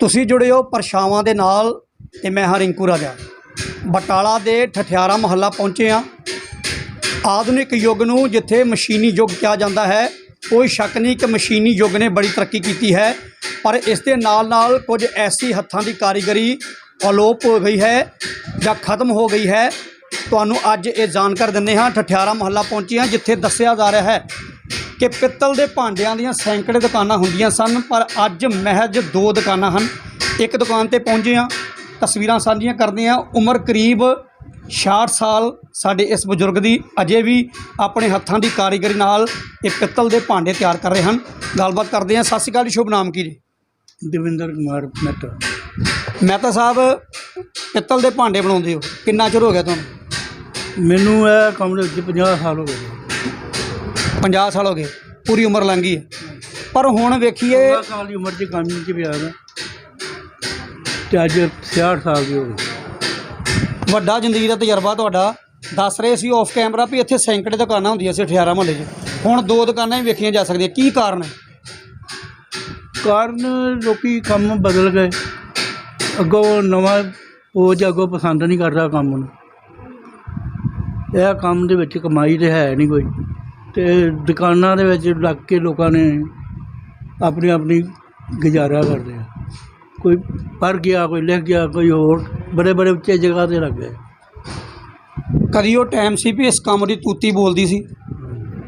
ਤੁਸੀਂ ਜੁੜੇ ਹੋ ਪਰਛਾਵਾਂ ਦੇ ਨਾਲ ਤੇ ਮੈਂ ਹਾਂ ਰਿੰਕੂ ਰਾਜਾ। ਬਟਾਲਾ ਦੇ ਠਠਿਆਰਾ ਮਹੱਲਾ ਪਹੁੰਚੇ ਹਾਂ। ਆਧੁਨਿਕ ਯੁੱਗ ਨੂੰ ਜਿੱਥੇ ਮਸ਼ੀਨੀ ਯੁੱਗ ਕਿਹਾ ਜਾਂਦਾ ਹੈ, ਕੋਈ ਸ਼ੱਕ ਨਹੀਂ ਕਿ ਮਸ਼ੀਨੀ ਯੁੱਗ ਨੇ ਬੜੀ ਤਰੱਕੀ ਕੀਤੀ ਹੈ। ਪਰ ਇਸ ਦੇ ਨਾਲ ਨਾਲ ਕੁਝ ਐਸੀ ਹੱਥਾਂ ਦੀ ਕਾਰੀਗਰੀ ਅਲੋਪ ਹੋ ਗਈ ਹੈ ਜਾਂ ਖਤਮ ਹੋ ਗਈ ਹੈ। ਤੁਹਾਨੂੰ ਅੱਜ ਇਹ ਜਾਣਕਾਰੀ ਦਿੰਦੇ ਹਾਂ। ਠਠਿਆਰਾ ਮਹੱਲਾ ਪਹੁੰਚੇ ਹਾਂ, ਜਿੱਥੇ ਦੱਸਿਆ ਜਾ ਰਿਹਾ ਹੈ ਕਿ ਪਿੱਤਲ ਦੇ ਭਾਂਡਿਆਂ ਦੀਆਂ ਸੈਂਕੜੇ ਦੁਕਾਨਾਂ ਹੁੰਦੀਆਂ ਸਨ ਪਰ ਅੱਜ ਮਹਿਜ ਦੋ ਦੁਕਾਨਾਂ ਹਨ। ਇੱਕ ਦੁਕਾਨ ਤੇ ਪਹੁੰਚੇ ਹਾਂ ਤਸਵੀਰਾਂ ਸਾਂਝੀਆਂ ਕਰਦੇ ਹਾਂ। ਉਮਰ ਕਰੀਬ 66 ਸਾਲ ਸਾਡੇ ਇਸ ਬਜ਼ੁਰਗ ਦੀ ਅਜੇ ਵੀ ਆਪਣੇ ਹੱਥਾਂ ਦੀ ਕਾਰੀਗਰੀ ਨਾਲ ਇਹ ਪਿੱਤਲ ਦੇ ਭਾਂਡੇ ਤਿਆਰ ਕਰ ਰਹੇ ਹਨ। ਗੱਲਬਾਤ ਕਰਦੇ ਹਾਂ। ਸਤਿ ਸ਼੍ਰੀ ਅਕਾਲ ਜੀ, ਸ਼ੁਭ ਨਾਮ ਕੀ ਜੀ? ਦਵਿੰਦਰ ਕੁਮਾਰ ਮਹਿਤਾ। ਮਹਿਤਾ ਸਾਹਿਬ ਪਿੱਤਲ ਦੇ ਭਾਂਡੇ ਬਣਾਉਂਦੇ ਹੋ। ਕਿੰਨਾ ਚਿਰ ਹੋ ਗਿਆ ਤੁਹਾਨੂੰ? ਮੈਨੂੰ ਇਹ ਕੰਮ ਦੇ ਵਿੱਚ 50 ਸਾਲ ਹੋ ਗਏ। 50 ਸਾਲ ਹੋ ਗਏ ਪੂਰੀ ਉਮਰ ਲੰਘ ਗਈ ਹੈ। ਪਰ ਹੁਣ ਵੇਖੀਏ 16 ਸਾਲ ਦੀ ਉਮਰ 'ਚ ਕੰਮ 'ਚ ਪਿਆ ਮੈਂ ਤੇ ਅੱਜ 66 ਸਾਲ ਦੀ ਹੋ ਗਈ। ਵੱਡਾ ਜ਼ਿੰਦਗੀ ਦਾ ਤਜਰਬਾ ਤੁਹਾਡਾ। ਦੱਸ ਰਹੇ ਸੀ ਆਫ ਕੈਮਰਾ ਵੀ ਇੱਥੇ ਸੈਂਕੜੇ ਦੁਕਾਨਾਂ ਹੁੰਦੀਆਂ ਸੀ 18 ਮਹੱਲੇ 'ਚ। ਹੁਣ ਦੋ ਦੁਕਾਨਾਂ ਹੀ ਵੇਖੀਆਂ ਜਾ ਸਕਦੀਆਂ। ਕੀ ਕਾਰਨ ਹੈ? ਕਾਰਨ ਲੋਕੀ ਕੰਮ ਬਦਲ ਗਏ। ਅੱਗੋਂ ਨਵਾਂ ਪੋਜ ਅੱਗੋਂ ਪਸੰਦ ਨਹੀਂ ਕਰਦਾ ਕੰਮ ਨੂੰ। ਇਹ ਕੰਮ ਦੇ ਵਿੱਚ ਕਮਾਈ ਤੇ ਹੈ ਨਹੀਂ ਕੋਈ। ਤੇ ਦੁਕਾਨਾਂ ਦੇ ਵਿੱਚ ਲੱਗ ਕੇ ਲੋਕਾਂ ਨੇ ਆਪਣੀ ਆਪਣੀ ਗੁਜ਼ਾਰਾ ਕਰਦੇ ਆ। ਕੋਈ ਪੜ੍ਹ ਗਿਆ ਕੋਈ ਲਿਖ ਗਿਆ ਕੋਈ ਹੋਰ ਬੜੇ ਬੜੇ ਉੱਚੇ ਜਗ੍ਹਾ ਤੇ ਲੱਗ ਗਏ। ਕਦੀ ਉਹ ਟਾਈਮ ਸੀ ਵੀ ਇਸ ਕੰਮ ਦੀ ਤੂਤੀ ਬੋਲਦੀ ਸੀ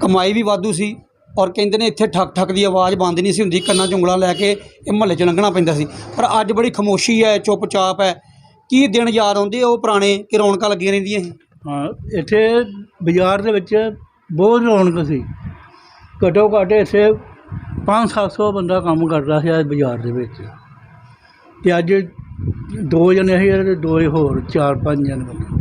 ਕਮਾਈ ਵੀ ਵਾਧੂ ਸੀ ਔਰ ਕਹਿੰਦੇ ਨੇ ਇੱਥੇ ਠੱਕ ਠੱਕ ਦੀ ਆਵਾਜ਼ ਬੰਦ ਨਹੀਂ ਸੀ ਹੁੰਦੀ ਕੰਨਾਂ 'ਚ ਉਂਗਲਾਂ ਲੈ ਕੇ ਇਹ ਮਹੱਲੇ 'ਚ ਲੰਘਣਾ ਪੈਂਦਾ ਸੀ। ਪਰ ਅੱਜ ਬੜੀ ਖਮੋਸ਼ੀ ਹੈ ਚੁੱਪਚਾਪ ਹੈ। ਕੀ ਦਿਨ ਯਾਦ ਆਉਂਦੇ ਉਹ ਪੁਰਾਣੇ ਕਿ ਰੌਣਕਾਂ ਲੱਗੀਆਂ ਰਹਿੰਦੀਆਂ ਸੀ? ਹਾਂ ਇੱਥੇ ਬਾਜ਼ਾਰ ਦੇ ਵਿੱਚ ਬਹੁਤ ਰੌਣਕ ਸੀ। ਘੱਟੋ ਘੱਟ ਇੱਥੇ 5-700 ਬੰਦਾ ਕੰਮ ਕਰਦਾ ਸੀ ਇਸ ਬਾਜ਼ਾਰ ਦੇ ਵਿੱਚ। ਤੇ ਅੱਜ ਦੋ ਜਣੇ ਸੀ ਤੇ ਦੋ ਹੋਰ ਚਾਰ ਪੰਜ ਜਣੇ ਬੰਦੇ।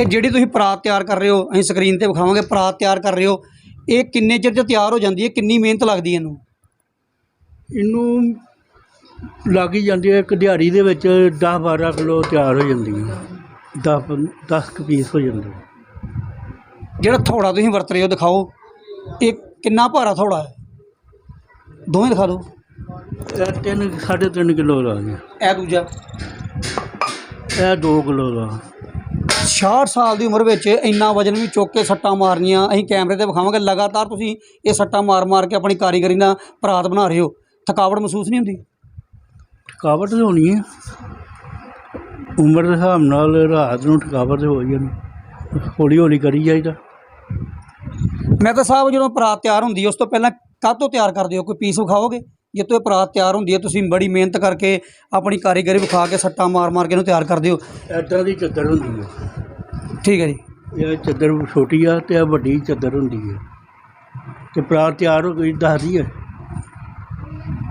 ਇਹ ਜਿਹੜੀ ਤੁਸੀਂ ਪਰਾਤ ਤਿਆਰ ਕਰ ਰਹੇ ਹੋ ਅਸੀਂ ਸਕਰੀਨ ਤੇ ਵਿਖਾਵਾਂਗੇ ਪਰਾਤ ਤਿਆਰ ਕਰ ਰਹੇ ਹੋ। ਇਹ ਕਿੰਨੇ ਚਿਰ 'ਚ ਤਿਆਰ ਹੋ ਜਾਂਦੀ ਹੈ? ਕਿੰਨੀ ਮਿਹਨਤ ਲੱਗਦੀ ਹੈ ਇਹਨੂੰ? ਇਹਨੂੰ ਲੱਗ ਹੀ ਜਾਂਦੀ ਹੈ ਇੱਕ ਦਿਹਾੜੀ ਦੇ ਵਿੱਚ 10-12 ਕਿਲੋ ਤਿਆਰ ਹੋ ਜਾਂਦੀ ਹੈ। 10 10 ਕੁ ਪੀਸ ਹੋ ਜਾਂਦੇ। ਜਿਹੜਾ ਥੋੜਾ ਤੁਸੀਂ ਵਰਤ ਰਹੇ ਹੋ ਦਿਖਾਓ। ਇਹ ਕਿੰਨਾ ਭਾਰਾ ਥੋੜਾ ਹੈ? ਦੋਵੇਂ ਦਿਖਾ ਦਿਓ। ਇਹ ਤਿੰਨ ਸਾਢੇ ਤਿੰਨ ਕਿਲੋ ਦਾ ਜੀ। ਇਹ ਦੂਜਾ। ਇਹ 2 ਕਿਲੋ ਦਾ। 66 ਸਾਲ ਦੀ ਉਮਰ ਵਿੱਚ ਇੰਨਾ ਵਜਨ ਵੀ ਚੁੱਕ ਕੇ ਸੱਟਾਂ ਮਾਰਨੀਆਂ ਅਸੀਂ ਕੈਮਰੇ ਤੇ ਵਿਖਾਵਾਂਗੇ। ਲਗਾਤਾਰ ਤੁਸੀਂ ਇਹ ਸੱਟਾਂ ਮਾਰ-ਮਾਰ ਕੇ ਆਪਣੀ ਕਾਰੀਗਰੀ ਨਾਲ ਪਰਾਤ ਬਣਾ ਰਹੇ ਹੋ। ਥਕਾਵਟ ਮਹਿਸੂਸ ਨਹੀਂ ਹੁੰਦੀ? ਥਕਾਵਟ ਤਾਂ ਹੋਣੀ ਹੈ। ਉਮਰ ਦੇ ਹਿਸਾਬ ਨਾਲ ਰਾਤ ਨੂੰ ਥਕਾਵਟ ਹੀ ਜਾਂਦੀ। ਹੌਲੀ ਹੌਲੀ ਕਰੀ ਜਾਈਦਾ। ਮੈਂ ਤਾਂ ਸਾਹਿਬ ਜਦੋਂ ਪਰਾਤ ਤਿਆਰ ਹੁੰਦੀ ਹੈ ਉਸ ਤੋਂ ਪਹਿਲਾਂ ਕਾਹ ਤੋਂ ਤਿਆਰ ਕਰਦੇ ਹੋ? ਕੋਈ ਪੀਸ ਵਿਖਾਓਗੇ? ਜਿੱਤੋਂ ਇਹ ਪਰਾਤ ਤਿਆਰ ਹੁੰਦੀ ਹੈ ਤੁਸੀਂ ਬੜੀ ਮਿਹਨਤ ਕਰਕੇ ਆਪਣੀ ਕਾਰੀਗਰੀ ਵਿਖਾ ਕੇ ਸੱਟਾਂ ਮਾਰ-ਮਾਰ ਕੇ ਇਹਨੂੰ ਤਿਆਰ ਕਰਦੇ ਹੋ। ਐਦਾਂ ਦੀ ਚੱਦਰ ਹੁੰਦੀ ਹੈ। ਠੀਕ ਹੈ ਜੀ। ਇਹ ਚੱਦਰ ਛੋਟੀ ਆ ਤੇ ਇਹ ਵੱਡੀ ਚੱਦਰ ਹੁੰਦੀ ਹੈ। ਤੇ ਪਰਾਤ ਤਿਆਰ ਹੋ ਗਈ ਦੱਸਦੀ ਹੈ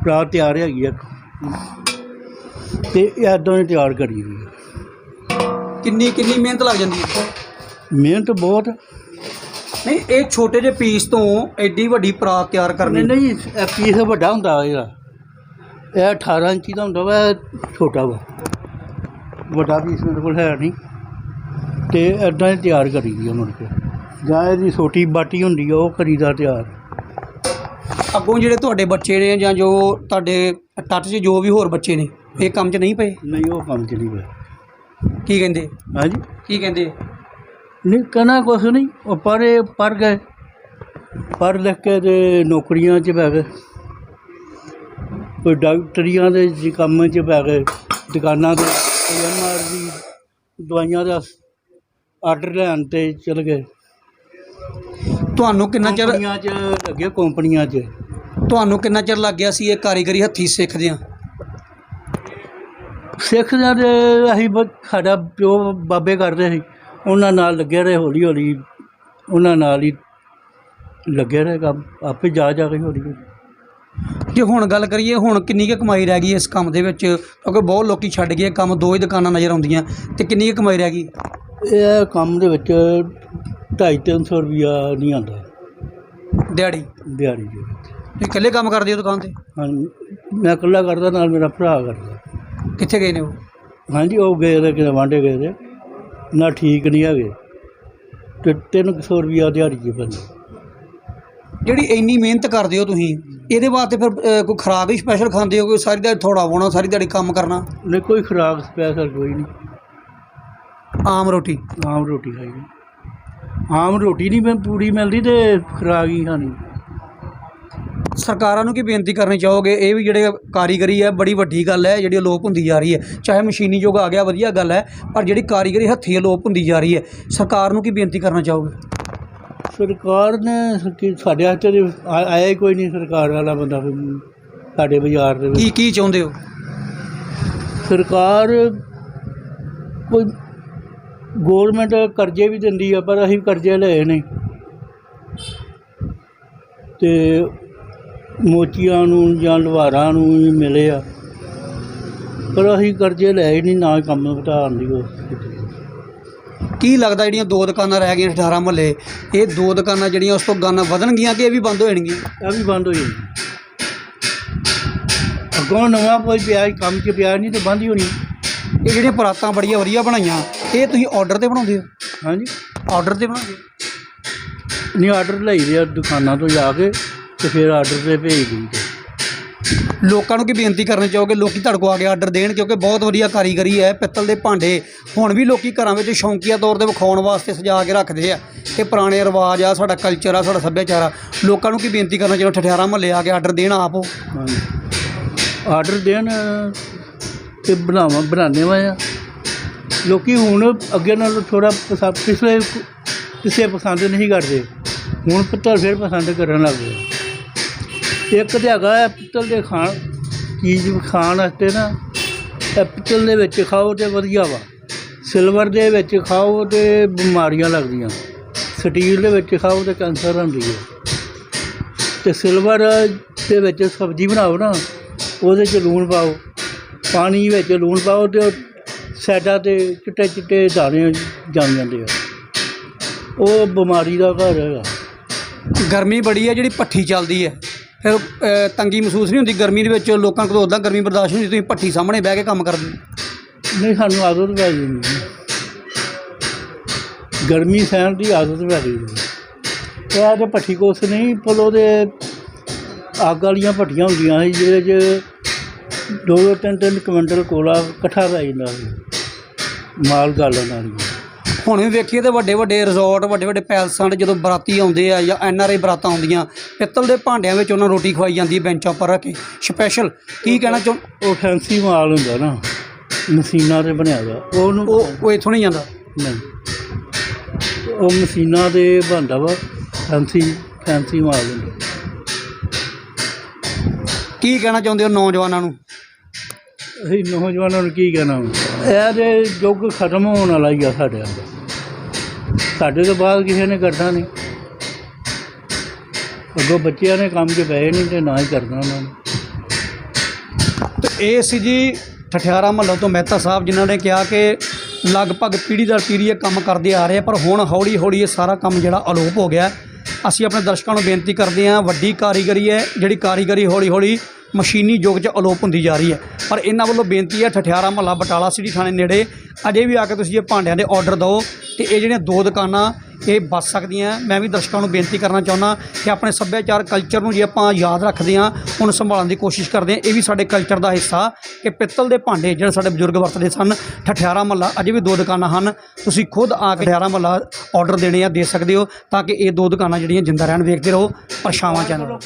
ਪਰਾਤ ਤਿਆਰ ਹੈਗੀ ਆ। ਤੇ ਐਦਾਂ ਹੀ ਤਿਆਰ ਕਰੀ ਦੀ ਕਿੰਨੀ ਕਿੰਨੀ ਮਿਹਨਤ ਲੱਗ ਜਾਂਦੀ ਹੈ? ਮਿਹਨਤ ਬਹੁਤ। ਨਹੀਂ ਇਹ ਛੋਟੇ ਜਿਹੇ ਪੀਸ ਤੋਂ ਐਡੀ ਵੱਡੀ ਪਰਾਤ ਤਿਆਰ ਕਰਨੀ। ਨਹੀਂ ਨਹੀਂ ਇਹ ਪੀਸ ਵੱਡਾ ਹੁੰਦਾ ਇਹਦਾ। ਇਹ 18 ਇੰਚੀ ਦਾ ਹੁੰਦਾ ਵਾ ਇਹ ਛੋਟਾ ਵਾ। ਵੱਡਾ ਪੀਸ ਮੇਰੇ ਕੋਲ ਹੈ ਨਹੀਂ। ਤੇ ਐਦਾਂ ਹੀ ਤਿਆਰ ਕਰੀ ਦੀ ਮੁੜ ਕੇ। ਜਾਂ ਇਹਦੀ ਛੋਟੀ ਬਾਟੀ ਹੁੰਦੀ ਆ ਉਹ ਕਰੀਦਾ ਤਿਆਰ। ਅੱਗੋਂ ਜਿਹੜੇ ਤੁਹਾਡੇ ਬੱਚੇ ਨੇ ਜਾਂ ਜੋ ਤੁਹਾਡੇ ਟੱਚ 'ਚ ਜੋ ਵੀ ਹੋਰ ਬੱਚੇ ਨੇ ਇਹ ਕੰਮ 'ਚ ਨਹੀਂ ਪਏ? ਨਹੀਂ ਉਹ ਕੰਮ ਚ ਨਹੀਂ ਪਿਆ ਕੀ ਕਹਿੰਦੇ? ਹਾਂਜੀ? ਕੀ ਕਹਿੰਦੇ? ਨਹੀਂ ਕਹਿਣਾ ਕੁਛ ਨਹੀਂ। ਉਹ ਪੜ੍ਹੇ ਪੜ੍ਹ ਗਏ। ਪੜ੍ਹ ਲਿਖ ਕੇ ਤੇ ਨੌਕਰੀਆਂ 'ਚ ਪੈ ਗਏ। ਕੋਈ ਡਾਕਟਰੀਆਂ ਦੇ ਜੀ ਕੰਮ 'ਚ ਪੈ ਗਏ। ਦੁਕਾਨਾਂ ਕੋਈ ਐਮਆਰ ਦੀ ਦਵਾਈਆਂ ਦਾ ਆਰਡਰ ਲੈਣ ਤੇ ਚਲ ਗਏ। ਤੁਹਾਨੂੰ ਕਿੰਨਾ ਚਿਰ ਕੰਪਨੀਆਂ 'ਚ ਲੱਗੇ ਕੰਪਨੀਆਂ 'ਚ। ਤੁਹਾਨੂੰ ਕਿੰਨਾ ਚਿਰ ਲੱਗ ਗਿਆ ਸੀ ਇਹ ਕਾਰੀਗਰੀ ਹੱਥੀ ਸਿੱਖਦਿਆਂ? ਸਿੱਖਦਿਆਂ ਦੇ ਅਸੀਂ ਬ- ਸਾਡਾ ਪਿਓ ਬਾਬੇ ਕਰਦੇ ਸੀ। ਉਹਨਾਂ ਨਾਲ ਲੱਗੇ ਰਹੇ ਹੌਲੀ ਹੌਲੀ ਉਹਨਾਂ ਨਾਲ ਹੀ ਲੱਗੇ ਰਹੇ ਕੰਮ ਆਪੇ ਜਾ ਜਾ ਕੇ ਹੌਲੀ ਹੌਲੀ ਜੇ ਹੁਣ ਗੱਲ ਕਰੀਏ ਹੁਣ ਕਿੰਨੀ ਕੁ ਕਮਾਈ ਰਹਿ ਗਈ ਇਸ ਕੰਮ ਦੇ ਵਿੱਚ? ਕਿਉਂਕਿ ਬਹੁਤ ਲੋਕੀ ਛੱਡ ਗਏ ਕੰਮ ਦੋ ਹੀ ਦੁਕਾਨਾਂ ਨਜ਼ਰ ਆਉਂਦੀਆਂ ਤੇ ਕਿੰਨੀ ਕੁ ਕਮਾਈ ਰਹਿ ਗਈ? ਇਹ ਕੰਮ ਦੇ ਵਿੱਚ 250 ਰੁਪਿਆ ਨਹੀਂ ਆਉਂਦਾ। ਦਿਹਾੜੀ? ਦਿਹਾੜੀ ਦੇ ਵਿੱਚ। ਤੁਸੀਂ ਇਕੱਲੇ ਕੰਮ ਕਰਦੇ ਹੋ ਦੁਕਾਨ ਤੇ? ਹਾਂ ਮੈਂ ਇਕੱਲਾ ਕਰਦਾ ਨਾਲ ਮੇਰਾ ਭਰਾ ਕਰਦਾ। ਕਿੱਥੇ ਗਏ ਨੇ ਉਹ? ਹਾਂਜੀ ਉਹ ਗਏ ਤੇ ਕਿਤੇ ਵਾਂਢੇ ਗਏ ਤੇ ਨਾ ਠੀਕ ਨਹੀਂ ਹੈਗੇ। ਤੇ 300 ਰੁਪਿਆ ਦਿਹਾੜੀ ਦੇ ਬੰਦੇ। ਜਿਹੜੀ ਇੰਨੀ ਮਿਹਨਤ ਕਰਦੇ ਹੋ ਤੁਸੀਂ ਇਹਦੇ ਵਾਸਤੇ ਫਿਰ ਅ, ਕੋਈ ਖੁਰਾਕ ਹੀ ਸਪੈਸ਼ਲ ਖਾਂਦੇ ਹੋ ਕੋਈ ਸਾਰੀ ਦਿਹਾੜੀ ਥੋੜਾ ਪਾਉਣਾ ਸਾਰੀ ਦਿਹਾੜੀ ਕੰਮ ਕਰਨਾ? ਨਹੀਂ ਕੋਈ ਖੁਰਾਕ ਸਪੈਸ਼ਲ ਕੋਈ ਨਹੀਂ। ਆਮ ਰੋਟੀ? ਆਮ ਰੋਟੀ ਖਾਈ। ਦੀ। ਆਮ ਰੋਟੀ ਨਹੀਂ ਮੈਂ ਪੂਰੀ ਮਿਲਦੀ ਤੇ ਖੁਰਾਕ ਹੀ ਖਾਣੀ। ਸਰਕਾਰਾਂ ਨੂੰ ਕੀ ਬੇਨਤੀ ਕਰਨੀ ਚਾਹੋਗੇ? ਇਹ ਵੀ ਜਿਹੜੇ ਕਾਰੀਗਰੀ ਹੈ ਬੜੀ ਵੱਡੀ ਗੱਲ ਹੈ ਜਿਹੜੀ ਅਲੋਪ ਹੁੰਦੀ ਜਾ ਰਹੀ ਹੈ। ਚਾਹੇ ਮਸ਼ੀਨੀ ਯੁੱਗ ਆ ਗਿਆ ਵਧੀਆ ਗੱਲ ਹੈ ਪਰ ਜਿਹੜੀ ਕਾਰੀਗਰੀ ਹੱਥੀਂ ਅਲੋਪ ਹੁੰਦੀ ਜਾ ਰਹੀ ਹੈ ਸਰਕਾਰ ਨੂੰ ਕੀ ਬੇਨਤੀ ਕਰਨਾ ਚਾਹੋਗੇ? ਸਰਕਾਰ ਨੇ ਕਿ ਸਾਡੇ ਹੱਥ ਤੇ ਆ- ਆਇਆ ਹੀ ਕੋਈ ਨਹੀਂ ਸਰਕਾਰ ਵਾਲਾ ਬੰਦਾ ਫਿਰ ਸਾਡੇ ਬਾਜ਼ਾਰ ਦੇ ਵਿੱਚ। ਕੀ ਕੀ ਚਾਹੁੰਦੇ ਹੋ? ਸਰਕਾਰ ਕੋਈ ਗੌਰਮੈਂਟ ਕਰਜ਼ੇ ਵੀ ਦਿੰਦੀ ਆ ਪਰ ਅਸੀਂ ਕਰਜ਼ੇ ਲਏ ਨਹੀਂ ਤੇ ਮੋਚੀਆਂ ਨੂੰ ਜਾਂ ਲਵਾਰਾਂ ਨੂੰ ਵੀ ਮਿਲੇ ਆ। ਪਰ ਅਸੀਂ ਕਰਜ਼ੇ ਲਏ ਹੀ ਨਹੀਂ ਨਾ ਕੰਮ ਵਧਾਉਣ ਦੀ ਕੋਸ਼ਿਸ਼ ਕੀ ਲੱਗਦਾ ਜਿਹੜੀਆਂ ਦੋ ਦੁਕਾਨਾਂ ਰਹਿ ਗਈਆਂ 18 ਮਹੱਲੇ ਇਹ ਦੋ ਦੁਕਾਨਾਂ ਜਿਹੜੀਆਂ ਉਸ ਤੋਂ ਗਾਨਾਂ ਵਧਣਗੀਆਂ ਕਿ ਇਹ ਵੀ ਬੰਦ ਹੋ ਜਾਣਗੀਆਂ? ਇਹ ਵੀ ਬੰਦ ਹੋ ਜਾਣੀ ਅੱਗੋਂ ਨਵਾਂ ਕੋਈ ਪਿਆ ਕੰਮ 'ਚ ਪਿਆ ਨਹੀਂ ਤੇ ਬੰਦ ਹੀ ਹੋਣੀ। ਇਹ ਜਿਹੜੀਆਂ ਪਰਾਤਾਂ ਬੜੀਆਂ ਵਧੀਆ ਬਣਾਈਆਂ ਇਹ ਤੁਸੀਂ ਆਰਡਰ ਤੇ ਬਣਾਉਂਦੇ ਹੋ? ਹਾਂਜੀ। ਆਰਡਰ ਤੇ ਬਣਾਉਂਦੇ ਹੋ? ਨਹੀਂ ਆਰਡਰ ਲਈ ਦੇ ਆ ਦੁਕਾਨਾਂ ਤੋਂ ਜਾ ਕੇ। ਤੇ ਫਿਰ ਆਰਡਰ ਤੇ ਭੇਜ ਦਿੰਦੇ ਲੋਕਾਂ ਨੂੰ ਕੀ ਬੇਨਤੀ ਕਰਨੀ ਚਾਹੋਗੇ? ਲੋਕੀ ਤੁਹਾਡੇ ਕੋਲ ਆ ਕੇ ਆਰਡਰ ਦੇਣ ਕਿਉਂਕਿ ਬਹੁਤ ਵਧੀਆ ਕਾਰੀਗਰੀ ਹੈ ਪਿੱਤਲ ਦੇ ਭਾਂਡੇ। ਹੁਣ ਵੀ ਲੋਕੀ ਘਰਾਂ ਵਿੱਚ ਸ਼ੌਂਕੀਆ ਤੌਰ ਤੇ ਵਿਖਾਉਣ ਵਾਸਤੇ ਸਜਾ ਕੇ ਰੱਖਦੇ ਆ। ਇਹ ਪੁਰਾਣੇ ਰਿਵਾਜ ਆ ਸਾਡਾ ਕਲਚਰ ਆ ਸਾਡਾ ਸੱਭਿਆਚਾਰ ਆ। ਲੋਕਾਂ ਨੂੰ ਕੀ ਬੇਨਤੀ ਕਰਨਾ ਚਾਹੋ ਠਠਿਆਰਾ ਮਹੱਲੇ ਆ ਕੇ ਆਰਡਰ ਦੇਣ ਆਪੋ ਆਰਡਰ ਦੇਣ ਤੇ ਬਣਾਵਾਂ ਬਣਾਉਂਦੇ ਵਾ ਆ। ਲੋਕੀ ਹੁਣ ਅੱਗੇ ਨਾਲੋਂ ਥੋੜਾ ਪਿਛਲੇ ਕਿਸੇ ਪਸੰਦ ਨਹੀਂ ਕਰਦੇ। ਹੁਣ ਪਿੱਤਲ ਫਿਰ ਪਸੰਦ ਕਰਨ ਲੱਗ ਗਏ। ਇੱਕ ਤੇ ਹੈਗਾ ਹੈ ਪਿੱਤਲ ਦੇ ਖਾਣ, ਚੀਜ਼ ਖਾਣ ਵਾਸਤੇ ਨਾ ਇਹ ਪਿੱਤਲ ਦੇ ਵਿੱਚ ਖਾਓ ਤੇ ਵਧੀਆ ਵਾ। ਸਿਲਵਰ ਦੇ ਵਿੱਚ ਖਾਓ ਤੇ ਬਿਮਾਰੀਆਂ ਲੱਗਦੀਆਂ। ਸਟੀਲ ਦੇ ਵਿੱਚ ਖਾਓ ਤੇ ਕੈਂਸਰ ਹੁੰਦੀ ਹੈ। ਤੇ ਸਿਲਵਰ ਦੇ ਵਿੱਚ ਸਬਜ਼ੀ ਬਣਾਓ ਨਾ, ਉਹਦੇ 'ਚ ਲੂਣ ਪਾਓ। ਪਾਣੀ ਵਿੱਚ ਲੂਣ ਪਾਓ ਤੇ ਸਾਈਡਾਂ ਤੇ ਚਿੱਟੇ ਚਿੱਟੇ ਦਾਣੇ ਜੰਮ ਜਾਂਦੇ ਆ। ਉਹ ਬਿਮਾਰੀ ਦਾ ਘਰ ਹੈਗਾ। ਗਰਮੀ ਬੜੀ ਹੈ ਜਿਹੜੀ ਪੱਠੀ ਚੱਲਦੀ ਹੈ। ਫਿਰ ਅ, ਤੰਗੀ ਮਹਿਸੂਸ ਨਹੀਂ ਹੁੰਦੀ ਗਰਮੀ ਦੇ ਵਿੱਚ ਲੋਕਾਂ ਕੋਲ ਉਦਾਂ ਗਰਮੀ ਬਰਦਾਸ਼ਤ ਨਹੀਂ ਹੁੰਦੀ ਤੁਸੀਂ ਭੱਠੀ ਸਾਹਮਣੇ ਬਹਿ ਕੇ ਕੰਮ ਕਰਦੇ ਹੋ। ਨਹੀਂ ਸਾਨੂੰ ਆਦਤ ਪੈ ਜਾਂਦੀ ਹੈ। ਗਰਮੀ ਸਹਿਣ ਦੀ ਆਦਤ ਪੈ ਗਈ ਹੈ। ਇਹ ਤੇ ਭੱਠੀ ਕੋਸ ਨਹੀਂ ਪਰ ਉਹਦੇ ਅੱਗ ਵਾਲੀਆਂ ਭੱਠੀਆਂ ਹੁੰਦੀਆਂ ਸੀ ਜਿਹਦੇ 'ਚ ਦੋ ਦੋ ਤਿੰਨ ਤਿੰਨ ਕੁਇੰਟਲ ਕੋਲਾ ਇਕੱਠਾ ਪੈ ਜਾਂਦਾ ਸੀ ਮਾਲ ਗਾਲਣ ਵਾਲੀ ਹੁਣ ਵੀ ਵੇਖੀਏ ਤੇ ਵੱਡੇ ਵੱਡੇ ਰਿਜ਼ੋਰਟ ਵੱਡੇ ਵੱਡੇ ਪੈਲਸਾਂ 'ਤੇ ਜਦੋਂ ਬਰਾਤੀ ਆਉਂਦੇ ਆ ਜਾਂ ਐਨ ਆਰ ਆਈ ਬਰਾਤਾਂ ਆਉਂਦੀਆਂ ਪਿੱਤਲ ਦੇ ਭਾਂਡਿਆਂ ਵਿੱਚ ਉਹਨਾਂ ਰੋਟੀ ਖਵਾਈ ਜਾਂਦੀ ਹੈ ਬੈਂਚਾਂ ਉੱਪਰ ਰੱਖ ਕੇ। ਸਪੈਸ਼ਲ ਕੀ ਕਹਿਣਾ ਚਾਹੁੰ? ਉਹ ਫੈਂਸੀ ਮਾਲ ਹੁੰਦਾ ਨਾ ਮਸ਼ੀਨਾਂ ਤੇ ਬਣਿਆ ਦਾ ਉਹਨੂੰ ਉਹ ਉਹ ਇੱਥੋਂ ਨਹੀਂ ਜਾਂਦਾ? ਨਹੀਂ। ਉਹ ਮਸ਼ੀਨਾਂ ਦੇ ਬਣਦਾ ਵਾ ਫੈਂਸੀ ਫੈਂਸੀ ਮਾਲ ਹੁੰਦਾ। ਕੀ ਕਹਿਣਾ ਚਾਹੁੰਦੇ ਹੋ ਨੌਜਵਾਨਾਂ ਨੂੰ? ਅਸੀਂ ਨੌਜਵਾਨਾਂ ਨੂੰ ਕੀ ਕਹਿਣਾ ਇਹ ਦੇ ਯੁੱਗ ਖਤਮ ਹੋਣ ਵਾਲਾ ਹੀ ਆ ਸਾਡੇ ਦਾ ਸਾਡੇ ਤੋਂ ਬਾਅਦ ਕਿਸੇ ਨੇ ਕਰਨਾ ਨਹੀਂ। ਅੱਗੋਂ ਬੱਚਿਆਂ ਨੇ ਕੰਮ 'ਚ ਪਏ ਨਹੀਂ ਤੇ ਨਾ ਹੀ ਕਰਨਾ ਉਹਨਾਂ ਨੇ। ਤੇ ਇਹ ਸੀ ਜੀ ਠਠਿਆਰਾ ਮਹੱਲਾ ਤੋਂ ਮਹਿਤਾ ਸਾਹਿਬ ਜਿਨ੍ਹਾਂ ਨੇ ਕਿਹਾ ਕਿ ਲਗਭਗ ਪੀੜ੍ਹੀ ਦਰ ਪੀੜ੍ਹੀ ਇਹ ਕੰਮ ਕਰਦੇ ਆ ਰਹੇ ਆ, ਪਰ ਹੁਣ ਹੌਲੀ ਹੌਲੀ ਇਹ ਸਾਰਾ ਕੰਮ ਜਿਹੜਾ ਅਲੋਪ ਹੋ ਗਿਆ। ਅਸੀਂ ਆਪਣੇ ਦਰਸ਼ਕਾਂ ਨੂੰ ਬੇਨਤੀ ਕਰਦੇ ਹਾਂ ਵੱਡੀ ਕਾਰੀਗਰੀ ਹੈ ਜਿਹੜੀ ਕਾਰੀਗਰੀ ਹੌਲੀ ਹੌਲੀ ਮਸ਼ੀਨੀ ਯੁੱਗ 'ਚ ਅਲੋਪ ਹੁੰਦੀ ਜਾ ਰਹੀ ਹੈ। ਪਰ ਇਹਨਾਂ ਵੱਲੋਂ ਬੇਨਤੀ ਹੈ ਠਠਿਆਰਾ ਮਹੱਲਾ ਬਟਾਲਾ ਸਿਟੀ ਥਾਣੇ ਨੇੜੇ ਅਜੇ ਵੀ ਆ ਕੇ ਤੁਸੀਂ ਇਹ ਭਾਂਡਿਆਂ ਦੇ ਆਰਡਰ ਦਿਓ। ਤੇ ਇਹ ਜਿਹੜੀਆਂ ਦੋ ਦੁਕਾਨਾਂ ਇਹ ਬਚ ਸਕਦੀਆਂ। ਮੈਂ ਵੀ ਦਰਸ਼ਕਾਂ ਨੂੰ ਬੇਨਤੀ ਕਰਨਾ ਚਾਹੁੰਦਾ ਕਿ ਆਪਣੇ ਸੱਭਿਆਚਾਰ ਕਲਚਰ ਨੂੰ ਜੇ ਆਪਾਂ ਯਾਦ ਰੱਖਦੇ ਹਾਂ, ਉਹਨੂੰ ਸੰਭਾਲਣ ਦੀ ਕੋਸ਼ਿਸ਼ ਕਰਦੇ ਹਾਂ। ਇਹ ਵੀ ਸਾਡੇ ਕਲਚਰ ਦਾ ਹਿੱਸਾ ਕਿ ਪਿੱਤਲ ਦੇ ਭਾਂਡੇ ਜਿਹੜੇ ਸਾਡੇ ਬਜ਼ੁਰਗ ਵਰਤਦੇ ਸਨ, ਠਠਿਆਰਾ ਮਹੱਲਾ, ਅਜੇ ਵੀ ਦੋ ਦੁਕਾਨਾਂ ਹਨ। ਤੁਸੀਂ ਖੁਦ ਆ ਕੇ ਠਠਿਆਰਾ ਮਹੱਲਾ ਆਰਡਰ ਦੇਣੇ ਆ, ਦੇ ਸਕਦੇ ਹੋ ਤਾਂ ਕਿ ਇਹ ਦੋ ਦੁਕਾਨਾਂ ਜਿਹੜੀਆਂ ਜਿੰਦਾ ਰਹਿਣ, ਵੇਖਦੇ ਰਹੋ, ਪਰਛਾਵਾਂ ਚੈਨਲ।